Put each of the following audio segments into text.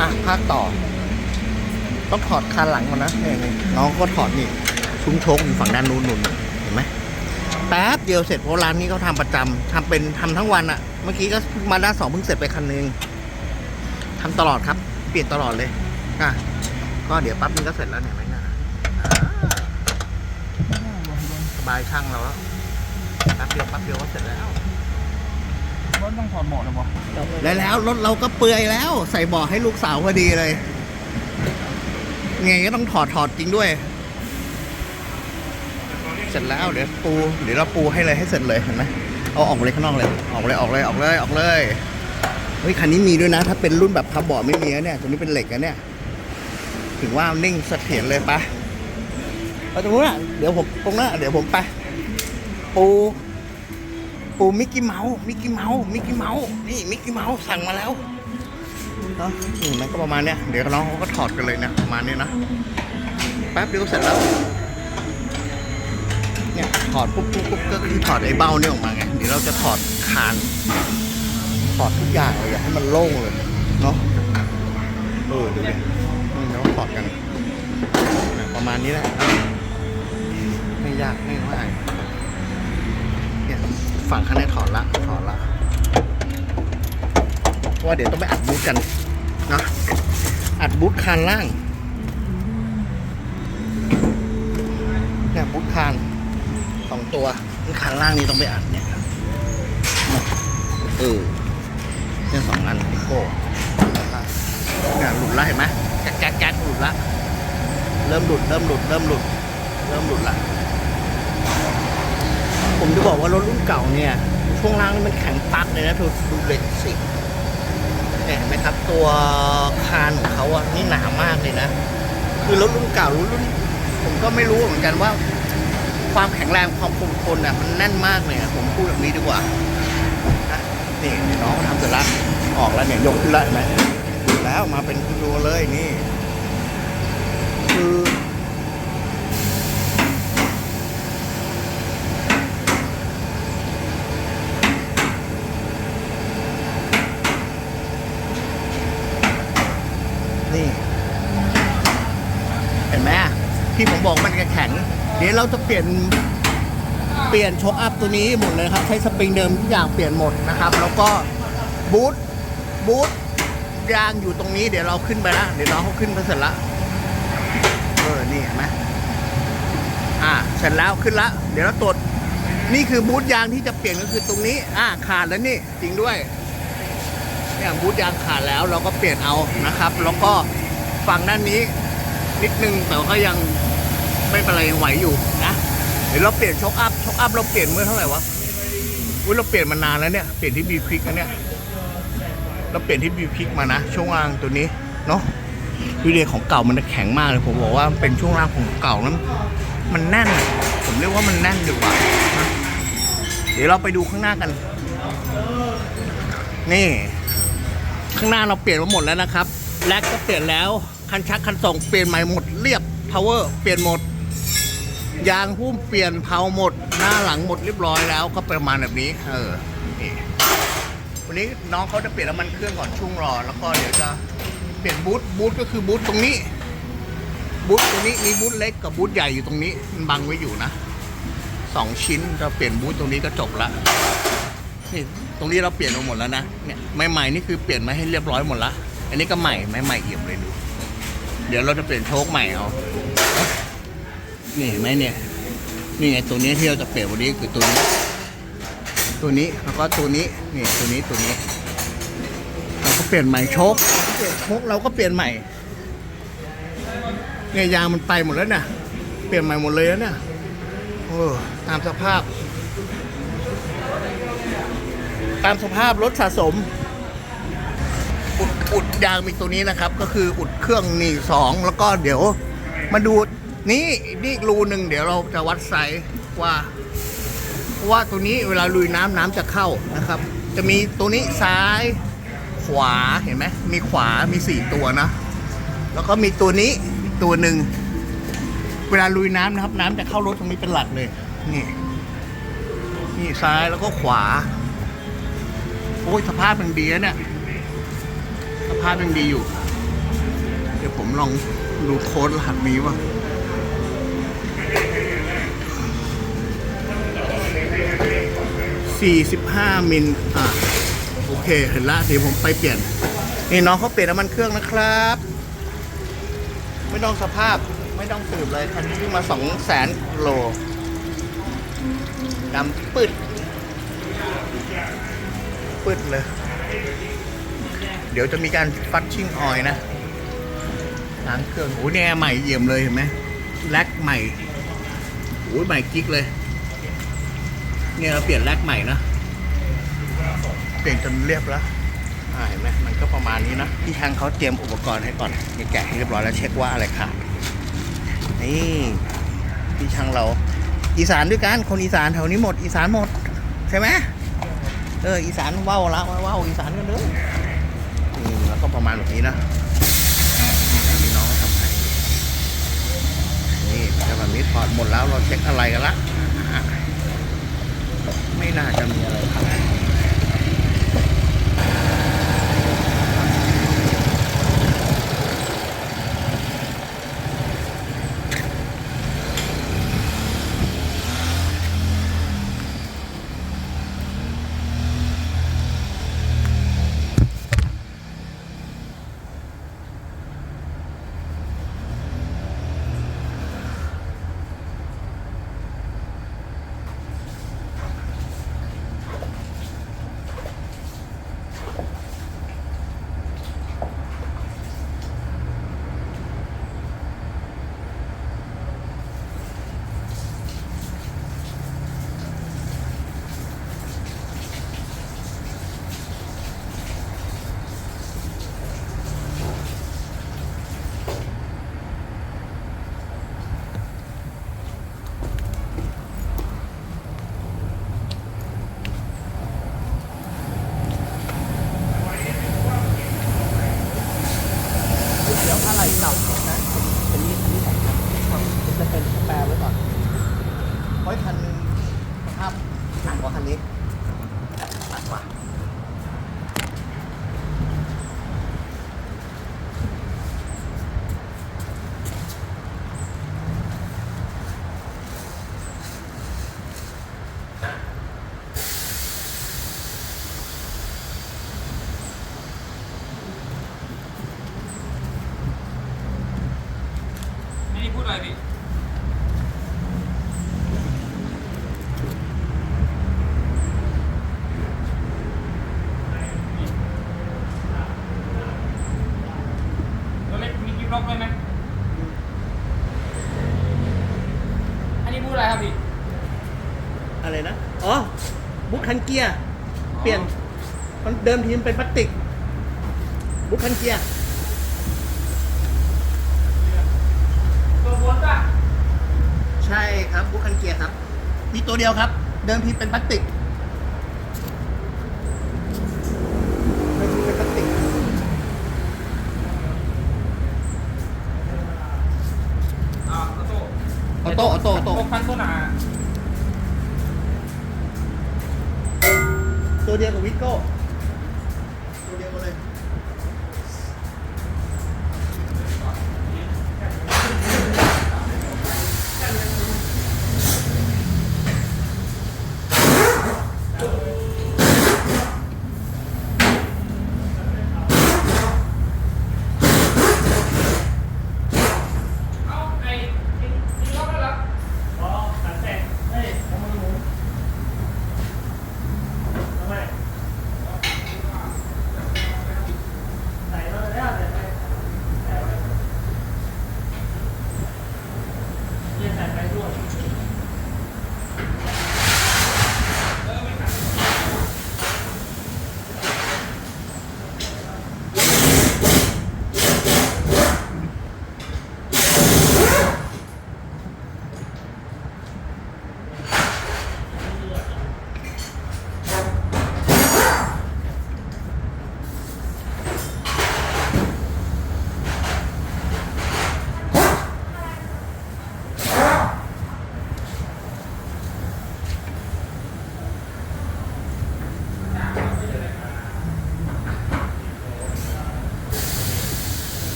อะภาคต่อ ต้องถอดคานหลังก่อนนะนี่นี่น้องก็ถอดนี่ซุ้มโชคอยู่ฝั่งด้านนู้นนู่นเห็นไหมแป๊บเดียวเสร็จเพราะร้านนี้เขาทำประจำทำเป็นทำทั้งวันอะเมื่อกี้ก็มาด้านสองเพิ่งเสร็จไปคันหนึงทำตลอดครับ เปลี่ยนตลอดเลยอะก็เดี๋ยวแปั๊บนึงก็เสร็จแล้วเนี่ยไหมนะสบายช่างเราแล้วแป๊บเดียวแป๊บเดียวก็เสร็จแล้ว รถต้องถอดเบาะนะบอแล้วแล้วรถเราก็เปื่อยแล้ว ใส่เบาะให้ลูกสาวพอดีเลย ไงก็ต้องถอดถอดจริงด้วย เสร็จแล้วเดี๋ยวปู เดี๋ยวเราปูให้เลยให้เสร็จเลยเห็นไหมเอาออกเลยข้างนอกเลย ออกเลยออกเลยออกเลยออกเลยเฮ้ยคันนี้มีด้วยนะ ถ้าเป็นรุ่นแบบพับเบาะไม่มีเนี่ยตัวนี้เป็นเหล็กนะเนี่ย ถึงว่านิ่งเสถียรเลยปะเอาตรงนู้นอะเดี๋ยวผมตรงนั้นเดี๋ยวผมไปปู ปูมิกกี้เมาส์มิกกี้เมาส์มิกกี้เมาส์นี่มิกกี้เมาส์สั่งมาแล้วเนาะนี่มันก็ประมาณเนี้ยเดี๋ยวน้องเขาก็ถอดกันเลยนะประมาณนี้นะแป๊บเดียวเสร็จแล้วเนี่ยถอดปุ๊บปุ๊บปุ๊บก็คือถอดไอ้เบ้าเนี่ยออกมาไงเดี๋ยวเราจะถอดคานถอดทุกอย่างเลยอยากให้มันโล่งเลยเนาะเออดูดินี่เราถอดกัน ประมาณนี้แหละไม่ยากไม่ง่าย ฝั่งข้างในถอดละถอดละเพราะว่าเดี๋ยวต้องไปอัดบูทกันนะอัดบูทคานล่างเนี่ยบูทคานสองตัวคานล่างนี่ต้องไปอัดเนี่ยเนี่ยเออเนี่ยสองอันโก้เนี่ยหลุดละเห็นไหมแก๊กแก๊กแก๊กหลุดละเริ่มหลุดเริ่มหลุดเริ่มหลุดเริ่มหลุดละ ผมจะบอกว่ารถรุ่นเก่าเนี่ยช่วงล่างนี่มันแข็งปักเลยนะดูดูเล็กสิเนี่ยเห็นไหมครับ ตัวคานของเขาอะนี่หนามากเลยนะ คือรถรุ่นเก่ารถรุ่นผมก็ไม่รู้เหมือนกันว่า ความแข็งแรงความคงทนอะมันแน่นมากเลยอะผมพูดแบบนี้ดีกว่านะนี่ยน้องทำเสร็จแล้วออกแล้วเนี่ยยกขึ้นแล้วไหมแล้วมาเป็นตัวเลยนี่ คือ นี่ เห็นไหมที่ผมบอกมันแข็ง เดี๋ยวเราจะเปลี่ยนเปลี่ยนช็อคอัพตัวนี้หมดเลยครับ ใช้สปริงเดิมทุกอย่างเปลี่ยนหมดนะครับ แล้วก็บูทบูทยางอยู่ตรงนี้เดี๋ยวเราขึ้นไปละเดี๋ยวน้องเขาขึ้นไปเสร็จละเออนี่เห็นไหมอ่าเสร็จแล้วขึ้นละ เดี๋ยวเราตรวจนี่คือบูทยางที่จะเปลี่ยนก็คือตรงนี้ อ่าขาดแล้วนี่จริงด้วยเนี่ยบูทยางขาดแล้วเราก็เปลี่ยนเอานะครับ แล้วก็ฝั่งด้านนี้นิดนึงแต่ก็ยัง ไม่เป็นไรไหวอยู่นะเดี๋ยวเราเปลี่ยนช็อคอัพช็อคอัพเราเปลี่ยนเมื่อเท่าไหร่วะอุ้ยเราเปลี่ยนมานานแล้วเนี่ยเปลี่ยนที่บีคลิกนะเนี่ยเราเปลี่ยนที่บีคลิกมานะช่วงล่างตัวนี้เนาะดูเดียของเก่ามันแข็งมากเลยผมบอกว่าเป็นช่วงล่างของเก่านั้นมันแน่น ผมเรียกว่ามันแน่นดีกว่านะเดี๋ยวเราไปดูข้างหน้ากัน นี่ ข้างหน้าเราเปลี่ยนมาหมดแล้วนะครับแลกก็เปลี่ยนแล้วคันชักคันส่งเปลี่ยนใหม่หมดเรียบ power เปลี่ยนหมด ยางหุ้มเปลี่ยนเผาหมด หน้าหลังหมดเรียบร้อยแล้วก็ประมาณแบบนี้ เออนี่วันนี้น้องเขาจะเปลี่ยนน้ำมันเครื่องก่อนช่วงรอ แล้วก็เดี๋ยวจะเปลี่ยนบูทบูทก็คือบูทตรงนี้ บูทตรงนี้มีบูทเล็กกับบูทใหญ่อยู่ตรงนี้มันบังไว้อยู่นะสองชิ้นจะเปลี่ยนบูทตรงนี้ก็จบละนี่ตรงนี้เราเปลี่ยนมาหมดแล้วนะเนี่ยใหม่ๆนี่คือเปลี่ยนมาให้เรียบร้อยหมดละอันนี้ก็ใหม่ใหม่ๆเอี่ยมเลยดู เดี๋ยวเราจะเปลี่ยนโชคใหม่เอา นี่เห็นไหมเนี่ย นี่ไงตัวนี้ที่เราจะเปลี่ยนวันนี้คือตัวนี้ ตัวนี้แล้วก็ตัวนี้ นี่ตัวนี้ตัวนี้ เราก็เปลี่ยนใหม่โชคเปลี่ยนชคเราก็เปลี่ยนใหม่ เนี่ยยางมันไปหมดแล้วเนี่ยเปลี่ยนใหม่หมดเลยแล้วเนี่ยโอ้ตามสภาพ ตามสภาพรถสะสม อุดอุดยางมีตัวนี้นะครับ ก็คืออุดเครื่องนี่สองแล้วก็เดี๋ยวมาดู นี่นี่รูหนึ่งเดี๋ยวเราจะวัดไซส์ว่า ว่าตัวนี้เวลาลุยน้ำน้ำจะเข้านะครับ จะมีตัวนี้ซ้ายขวาเห็นไหมมีขวามีสี่ตัวนะ แล้วก็มีตัวนี้ตัวหนึ่งเวลาลุยน้ำนะครับ น้ำจะเข้ารถตรงนี้เป็นหลักเลย นี่ นี่ซ้ายแล้วก็ขวา โอ้ยสภาพมันดีนะเนี่ยสภาพยังดีอยู่ เดี๋ยวผมลองดูโค้ดรหัสนี้ว่า 45 มิลอะโอเค เห็นละเดี๋ยวผมไปเปลี่ยน นี่น้องเขาเปลี่ยนน้ำมันเครื่องนะครับ ไม่ต้องสภาพไม่ต้องสืบเลยคันนี้วิ่งมา 2 0 0 0 0 0โลดำปึดปึดเลย เดี๋ยวจะมีการฟัดชิ่งออยนะล้างเครื่องโอ้ยเนี่ยใหม่เยี่ยมเลยเห็นไหมแลกใหม่โอ้ยใหม่กิ๊กเลย เนี่ยเราเปลี่ยนแลกใหม่นะ เปลี่ยนจนเรียบแล้วเห็นไหมมันก็ประมาณนี้นะพี่ทางเขาเตรียมอุปกรณ์ให้ก่อนมีแกะให้เรียบร้อยแล้วเช็คว่าอะไรขาดนี่พี่ช่างเรา อีสานด้วยกันคนอีสานแถวนี้หมด อีสานหมดใช่ไหมเอออีสานว้าวละเว้าอีสานกันเลยนี่แล้วก็ประมาณแบบนี้นะนี่น้องทำให้นี่แล้วแบบนี้ถอดหมดแล้วเราเช็คอะไรกันละอะ น่าจะมีอะไรครับ เดี๋ยวอะไรเก่านะอันนี้อันนี้สำคัญจะเป็นแปลไว้ก่อน เพราะคันหนึงสภาพหนักกว่าคันนี้กกว่า ไม่ได้พูดอะไรพี่ตัว เล็กมีกิ๊บล็อกด้วยไหมอันนี้พูดอะไรครับพี่อะไรนะ อ๋อ บุ๊คคันเกียร์ เปลี่ยน มันเดิมทีมันเป็นพลาสติก บุ๊คคันเกียร์ ตัวบนป่ะใช่ครับ บุ๊คคันเกียร์ครับ มีตัวเดียวครับ เดิมทีเป็นพลาสติกเดิมทีเป็นพลาสติก อ่าออ โต้ออโต้ออโต้ออโต้พวกพันตัวหนาตัวเดียวกับวิทโก้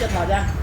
Chân.